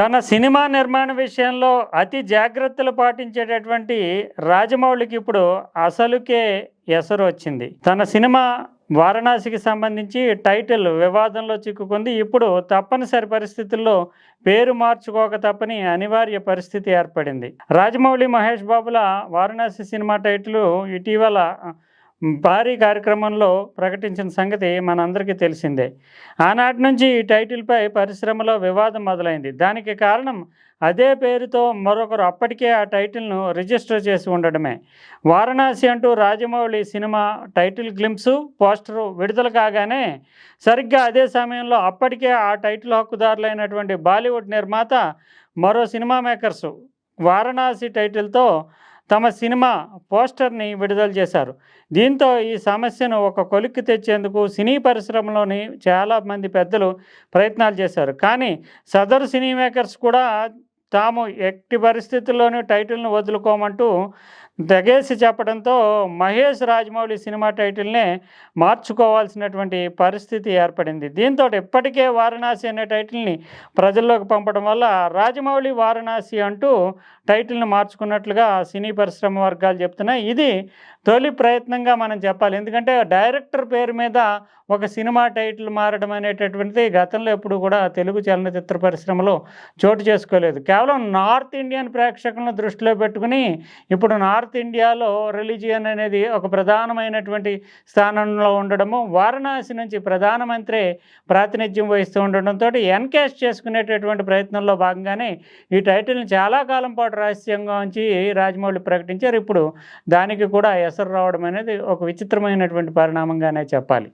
తన సినిమా నిర్మాణ విషయంలో అతి జాగ్రత్తలు పాటించేటటువంటి రాజమౌళికి ఇప్పుడు అసలుకే ఎసరు వచ్చింది. తన సినిమా వారణాసికి సంబంధించి టైటిల్ వివాదంలో చిక్కుకుంది. ఇప్పుడు తప్పనిసరి పరిస్థితుల్లో పేరు మార్చుకోక తప్పని అనివార్య పరిస్థితి ఏర్పడింది. రాజమౌళి మహేష్ బాబుల వారణాసి సినిమా టైటిల్ ఇటీవల భారీ కార్యక్రమంలో ప్రకటించిన సంగతి మనందరికీ తెలిసిందే. ఆనాటి నుంచి ఈ టైటిల్పై పరిశ్రమలో వివాదం మొదలైంది. దానికి కారణం అదే పేరుతో మరొకరు అప్పటికే ఆ టైటిల్ను రిజిస్టర్ చేసి ఉండడమే. వారణాసి అంటూ Rajamouli cinema title glimpse poster విడుదల కాగానే సరిగ్గా అదే సమయంలో అప్పటికే ఆ టైటిల్ హక్కుదారులైనటువంటి బాలీవుడ్ నిర్మాత మరో సినిమా మేకర్సు వారణాసి టైటిల్తో తమ సినిమా పోస్టర్ని విడుదల చేశారు. దీంతో ఈ సమస్యను ఒక కొలిక్కి తెచ్చేందుకు సినీ పరిశ్రమలోని చాలామంది పెద్దలు ప్రయత్నాలు చేశారు. కానీ సదరు సినీ మేకర్స్ కూడా తాము ఎట్టి పరిస్థితుల్లోనూ టైటిల్ను వదులుకోమంటూ తెగేసి చెప్పడంతో మహేష్ రాజమౌళి సినిమా టైటిల్నే మార్చుకోవాల్సినటువంటి పరిస్థితి ఏర్పడింది. దీంతో ఇప్పటికే వారణాసి అనే టైటిల్ని ప్రజల్లోకి పంపడం వల్ల రాజమౌళి వారణాసి అంటూ టైటిల్ని మార్చుకున్నట్లుగా సినీ పరిశ్రమ వర్గాలు చెప్తున్నాయి. ఇది తొలి ప్రయత్నంగా మనం చెప్పాలి. ఎందుకంటే డైరెక్టర్ పేరు మీద ఒక సినిమా టైటిల్ మారడం అనేటటువంటిది గతంలో ఎప్పుడు కూడా తెలుగు చలనచిత్ర పరిశ్రమలో చోటు చేసుకోలేదు. కేవలం నార్త్ ఇండియన్ ప్రేక్షకులను దృష్టిలో పెట్టుకుని ఇప్పుడు నార్త్ నార్త్ ఇండియాలో రిలీజియన్ అనేది ఒక ప్రధానమైనటువంటి స్థానంలో ఉండడము వారణాసి నుంచి ప్రధానమంత్రి ప్రాతినిధ్యం వహిస్తూ ఉండడంతో ఎన్కాష్ చేసుకునేటటువంటి ప్రయత్నంలో భాగంగానే ఈ టైటిల్ని చాలా కాలం పాటు రహస్యంగా ఉంచి రాజమౌళి ప్రకటించారు. ఇప్పుడు దానికి కూడా ఎసరు రావడం అనేది ఒక విచిత్రమైనటువంటి పరిణామంగానే చెప్పాలి.